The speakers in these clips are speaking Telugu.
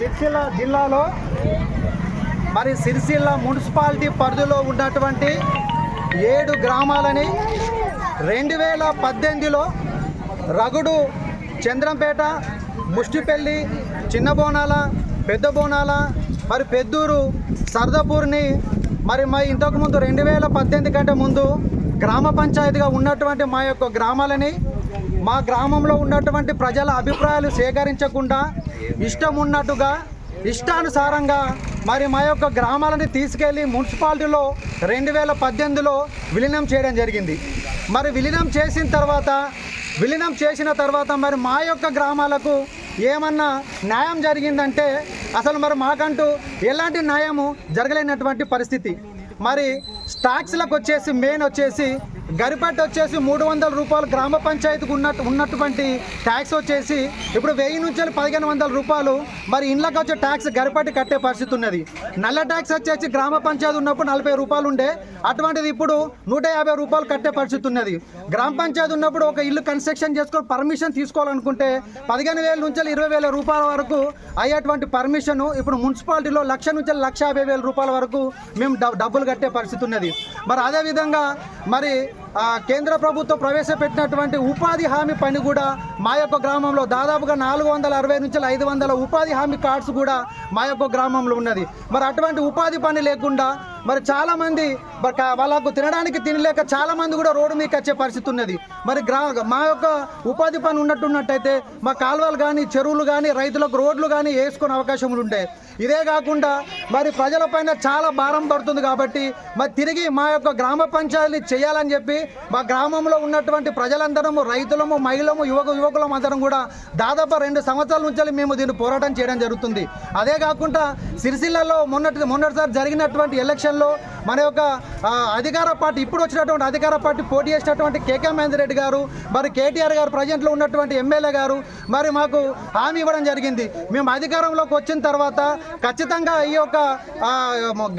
సిరిసిల్ల జిల్లాలో మరి సిరిసిల్ల మున్సిపాలిటీ పరిధిలో ఉన్నటువంటి ఏడు గ్రామాలని రెండు వేల పద్దెనిమిదిలో రగుడు చంద్రంపేట ముష్టిపల్లి చిన్న బోనాల పెద్ద బోనాల మరి పెద్దూరు సర్దపూర్ని మరి మా ఇంతకుముందు రెండు వేల పద్దెనిమిది కంటే ముందు గ్రామ పంచాయతీగా ఉన్నటువంటి మా యొక్క గ్రామాలని మా గ్రామంలో ఉన్నటువంటి ప్రజల అభిప్రాయాలు సేకరించకుండా ఇష్టం ఉన్నట్టుగా ఇష్టానుసారంగా మరి మా యొక్క గ్రామాలని తీసుకెళ్ళి మున్సిపాలిటీలో రెండు వేల పద్దెనిమిదిలో విలీనం చేయడం జరిగింది. మరి విలీనం చేసిన తర్వాత విలీనం చేసిన తర్వాత మరి మా యొక్క గ్రామాలకు ఏమన్నా న్యాయం జరిగిందంటే అసలు మరి మాకంటూ ఎలాంటి న్యాయము జరగలేనటువంటి పరిస్థితి. మరి స్టాక్స్లకు వచ్చేసి మెయిన్ వచ్చేసి గరిపట్ట వచ్చేసి మూడు వందల రూపాయలు గ్రామ పంచాయతీకి ఉన్నట్టు ఉన్నటువంటి ట్యాక్స్ వచ్చేసి ఇప్పుడు వెయ్యి నుంచి పదిహేను వందల రూపాయలు మరి ఇండ్లకు వచ్చే ట్యాక్స్ గరిపట్టి కట్టే పరిస్థితి ఉన్నది. నల్ల ట్యాక్స్ వచ్చేసి గ్రామ పంచాయతీ ఉన్నప్పుడు నలభై రూపాయలు ఉండే. అటువంటిది ఇప్పుడు నూట యాభై రూపాయలు కట్టే పరిస్థితి ఉన్నది. గ్రామ పంచాయతీ ఉన్నప్పుడు ఒక ఇల్లు కన్స్ట్రక్షన్ చేసుకొని పర్మిషన్ తీసుకోవాలనుకుంటే పదిహేను వేల నుంచి ఇరవై వేల రూపాయల వరకు అయ్యేటువంటి పర్మిషన్ ఇప్పుడు మున్సిపాలిటీలో లక్ష నుంచి లక్ష యాభై వేల రూపాయల వరకు మేము డబ్- డబ్బులు కట్టే పరిస్థితి ఉన్నది. మరి అదేవిధంగా మరి కేంద్ర ప్రభుత్వం ప్రవేశపెట్టినటువంటి ఉపాధి హామీ పని కూడా మా యొక్క గ్రామంలో దాదాపుగా నాలుగు వందల అరవై నుంచి ఐదు వందల ఉపాధి హామీ కార్డ్స్ కూడా మా యొక్క గ్రామంలో ఉన్నది. మరి అటువంటి ఉపాధి పని లేకుండా మరి చాలామంది వాళ్ళకు తినడానికి తినలేక చాలామంది కూడా రోడ్డు మీకు వచ్చే పరిస్థితి ఉన్నది. మరి గ్రా మా యొక్క ఉపాధి పని ఉన్నట్టున్నట్టయితే మా కాలువలు కానీ చెరువులు కానీ రైతులకు రోడ్లు కానీ వేసుకునే అవకాశములు ఉంటాయి. ఇదే కాకుండా మరి ప్రజలపైన చాలా భారం పడుతుంది కాబట్టి మరి తిరిగి మా యొక్క గ్రామ పంచాయతీ చేయాలని చెప్పి మా గ్రామంలో ఉన్నటువంటి ప్రజలందరము రైతులము మహిళము యువక యువకులం అందరం కూడా దాదాపు రెండు సంవత్సరాల నుంచి మేము దీన్ని పోరాటం చేయడం జరుగుతుంది. అదే కాకుండా సిరిసిల్లలో మొన్నటి మొన్నటిసారి జరిగినటువంటి ఎలక్షన్ ఎలక్షన్లో మన యొక్క అధికార పార్టీ ఇప్పుడు వచ్చినటువంటి అధికార పార్టీ పోటీ చేసినటువంటి కేకే మహేందర్ రెడ్డి గారు మరి కేటీఆర్ గారు ప్రజెంట్లో ఉన్నటువంటి ఎమ్మెల్యే గారు మరి మాకు హామీ ఇవ్వడం జరిగింది. మేము అధికారంలోకి వచ్చిన తర్వాత ఖచ్చితంగా ఈ యొక్క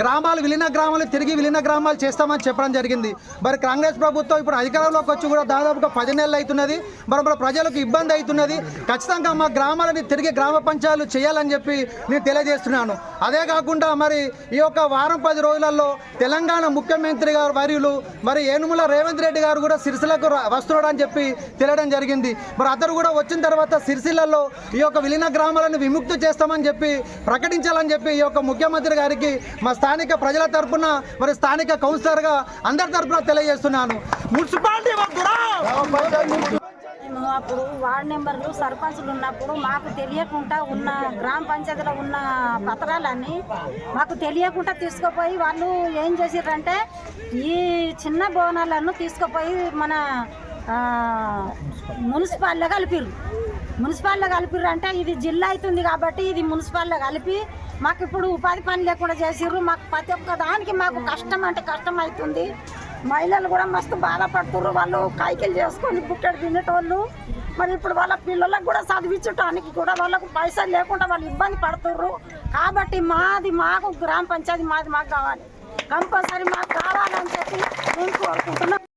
గ్రామాలు విలీన గ్రామాలు తిరిగి విలీన గ్రామాలు చేస్తామని చెప్పడం జరిగింది. మరి కాంగ్రెస్ ప్రభుత్వం ఇప్పుడు అధికారంలోకి వచ్చి కూడా దాదాపుగా పది నెలలు అవుతున్నది. మరి మన ప్రజలకు ఇబ్బంది అవుతున్నది. ఖచ్చితంగా మా గ్రామాలని తిరిగి గ్రామ పంచాయతీలు చేయాలని చెప్పి నేను తెలియజేస్తున్నాను. అదే కాకుండా మరి ఈ యొక్క వారం పది రోజులలో తెలంగాణ ముఖ్యమంత్రి గారు వర్యులు మరి ఏనుముల రేవంత్ రెడ్డి గారు కూడా సిరిసిలకు వస్తున్నాడు అని చెప్పి తెలియడం జరిగింది. మరి అతను కూడా వచ్చిన తర్వాత సిరిసిల్లలో ఈ యొక్క విలీన గ్రామాలను విముక్తి చేస్తామని చెప్పి ప్రకటించాలని చెప్పి ఈ యొక్క ముఖ్యమంత్రి గారికి మా స్థానిక ప్రజల తరఫున మరి స్థానిక కౌన్సిలర్గా అందరి తరఫున తెలియజేస్తున్నాను. మున్సిపాలిటీ అప్పుడు వార్డు నెంబర్లు సర్పంచ్లు ఉన్నప్పుడు మాకు తెలియకుండా ఉన్న గ్రామ పంచాయతీలో ఉన్న పత్రాలన్నీ మాకు తెలియకుండా తీసుకుపోయి వాళ్ళు ఏం చేసిర్రంటే ఈ చిన్న భవనాలను తీసుకుపోయి మన మున్సిపాల్లో కలిపిర్రు. మున్సిపాల్లో కలిపిర్రు అంటే ఇది జిల్లా అవుతుంది కాబట్టి ఇది మున్సిపాల్లో కలిపి మాకు ఇప్పుడు ఉపాధి పని లేకుండా చేసిర్రు. మాకు ప్రతి ఒక్క దానికి మాకు కష్టం అంటే కష్టం అవుతుంది. మహిళలు కూడా మస్తు బాధపడుతున్నారు వాళ్ళు కైకిలు చేసుకొని బుక్కెడు తినేటోళ్ళు. మరి ఇప్పుడు వాళ్ళ పిల్లలకు కూడా చదివించడానికి కూడా వాళ్ళకు పైసలు లేకుండా వాళ్ళు ఇబ్బంది పడుతున్నారు కాబట్టి మాది మాకు గ్రామ పంచాయతీ మాది మాకు కావాలి. కంపల్సరీ మాకు కావాలని చెప్పి నేను కోరుకుంటున్నాను